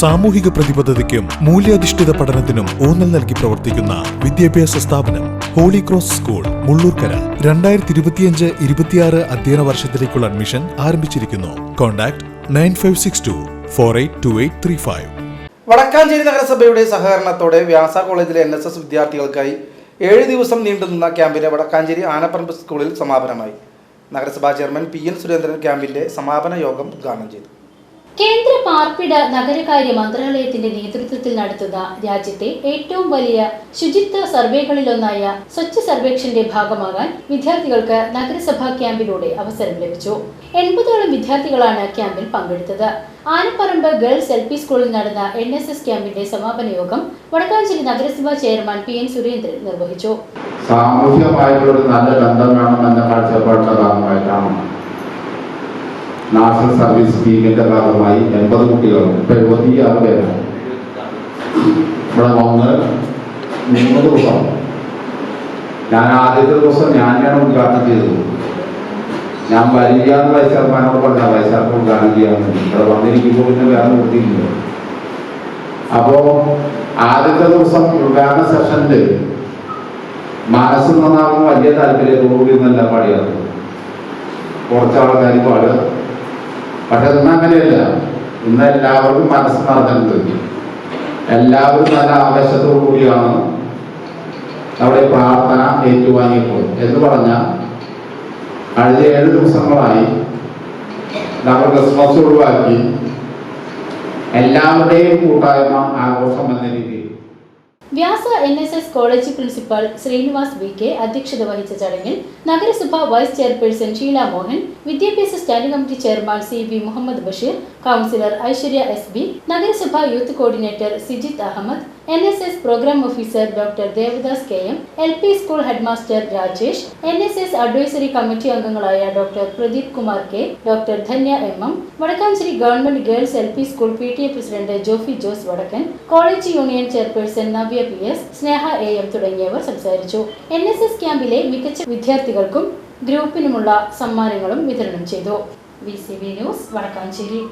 സാമൂഹിക പ്രതിബദ്ധതയ്ക്കും മൂല്യാധിഷ്ഠിത പഠനത്തിനും ഊന്നൽ നൽകി പ്രവർത്തിക്കുന്ന വിദ്യാഭ്യാസ സ്ഥാപനം ഹോളി ക്രോസ് സ്കൂൾ മുള്ളൂർക്കര. രണ്ടായിരത്തി ഇരുപത്തിയഞ്ച് ഇരുപത്തിയാറ് അധ്യയന വർഷത്തിലേക്കുള്ള അഡ്മിഷൻ ആരംഭിച്ചിരിക്കുന്നു. Contact nine five six two four eight two eight three five. Vadakkanchery നഗരസഭയുടെ സഹകരണത്തോടെ വ്യാസ കോളേജിലെ എൻ എസ് എസ് വിദ്യാർത്ഥികൾക്കായി ഏഴ് ദിവസം നീണ്ടുനിന്ന ക്യാമ്പിന് വടക്കാഞ്ചേരി ആനപ്പറമ്പ് സ്കൂളിൽ സമാപനമായി. നഗരസഭാ ചെയർമാൻ പി എൻ സുരേന്ദ്രൻ ക്യാമ്പിന്റെ സമാപന യോഗം ഉദ്ഘാടനം ചെയ്തു. കേന്ദ്ര പാർപ്പിട നഗരകാര്യ മന്ത്രാലയത്തിന്റെ നേതൃത്വത്തിൽ നടത്തുന്ന രാജ്യത്തെ ഏറ്റവും വലിയ ശുചിത്വ സർവേകളിലൊന്നായ സ്വച്ഛ സർവേക്ഷന്റെ ഭാഗമാകാൻ വിദ്യാർത്ഥികൾക്ക് നഗരസഭാ ക്യാമ്പിലൂടെ അവസരം ലഭിച്ചു. എൺപതോളം വിദ്യാർത്ഥികളാണ് ക്യാമ്പിൽ പങ്കെടുത്തത്. ആനപ്പറമ്പ് ഗേൾസ് എൽ പി സ്കൂളിൽ നടന്ന എൻ എസ് എസ് ക്യാമ്പിന്റെ സമാപന യോഗം വടക്കാഞ്ചേരി നഗരസഭാ ചെയർമാൻ പി എൻ സുരേന്ദ്രൻ നിർവഹിച്ചു. സാമൂഹ്യമായിട്ടുള്ള നല്ല ബന്ധം വേണമെന്ന കാഴ്ചപ്പാടിന്റെ ഭാഗമായിട്ടാണ് നാഷണൽ സർവീസ് സ്കീമിന്റെ ഭാഗമായി എൺപത് കുട്ടികളും എഴുപത്തി ആറ് പേരാണ് ഇവിടെ വന്ന് മൂന്ന് ദിവസം. ഞാൻ ആദ്യത്തെ ദിവസം ഞാനാണ് ഉദ്ഘാടനം ചെയ്തത്. ഞാൻ വരിക എന്ന് വൈസ് ചെയർമാനോട് പറഞ്ഞ വൈസ് ചെയർമാൻ ഉദ്ഘാടനം ചെയ്യാമെന്ന് ഇവിടെ വന്നിരിക്കുമ്പോൾ പിന്നെ വേറെ നിർത്തിയില്ല അപ്പോ ആദ്യത്തെ ദിവസം ഉദ്ഘാടന സെഷനിൽ മനസ്സ് നന്നാകുന്ന വലിയ താല്പര്യത്തോടുകൂടി എന്നല്ല പാടിയത് കുറച്ചാൾക്കാർ പാടുക. പക്ഷെ ഇന്ന് അങ്ങനെയല്ല. ഇന്ന് എല്ലാവർക്കും മനസ്സ് തോന്നി എല്ലാവരും നല്ല ആവേശത്തോടു കൂടിയാണ് നമ്മുടെ പ്രാർത്ഥന ഏറ്റുവാങ്ങിയപ്പോൾ. എന്ന് പറഞ്ഞാൽ കഴിഞ്ഞ ഏഴ് ദിവസങ്ങളായി നമ്മൾ ക്രിസ്മസ് ഒഴിവാക്കി എല്ലാവരുടെയും കൂട്ടായ്മ ആഘോഷം എന്ന രീതിയിൽ. Vyasa N S S college principal Srinivas V K അധ്യക്ഷത വഹിച്ച ചടങ്ങിൽ നഗരസഭ വൈസ് ചെയർപേഴ്സൺ ഷീല മോഹൻ വിദ്യാഭ്യാസ standing committee chairman C V Muhammad Basheer councillor Aishwarya S B നഗരസഭ youth coordinator Sijith Ahammed N S S programme officer doctor Devadas K M L P school headmaster Rajesh N S S advisory committee അംഗങ്ങളായ doctor Pradeep Kumar K doctor Dhanya M M Vadakkanchery government girls L P school P T A president Jofy Jose Vadakkan college union chairperson Navya P S Sneha A M തുടങ്ങിയവർ സംസാരിച്ചു. N S S ക്യാമ്പിലെ മികച്ച വിദ്യാർത്ഥികൾക്കും ഗ്രൂപ്പിനുമുള്ള സമ്മാനങ്ങളും വിതരണം ചെയ്തു. V C B news Vadakkanchery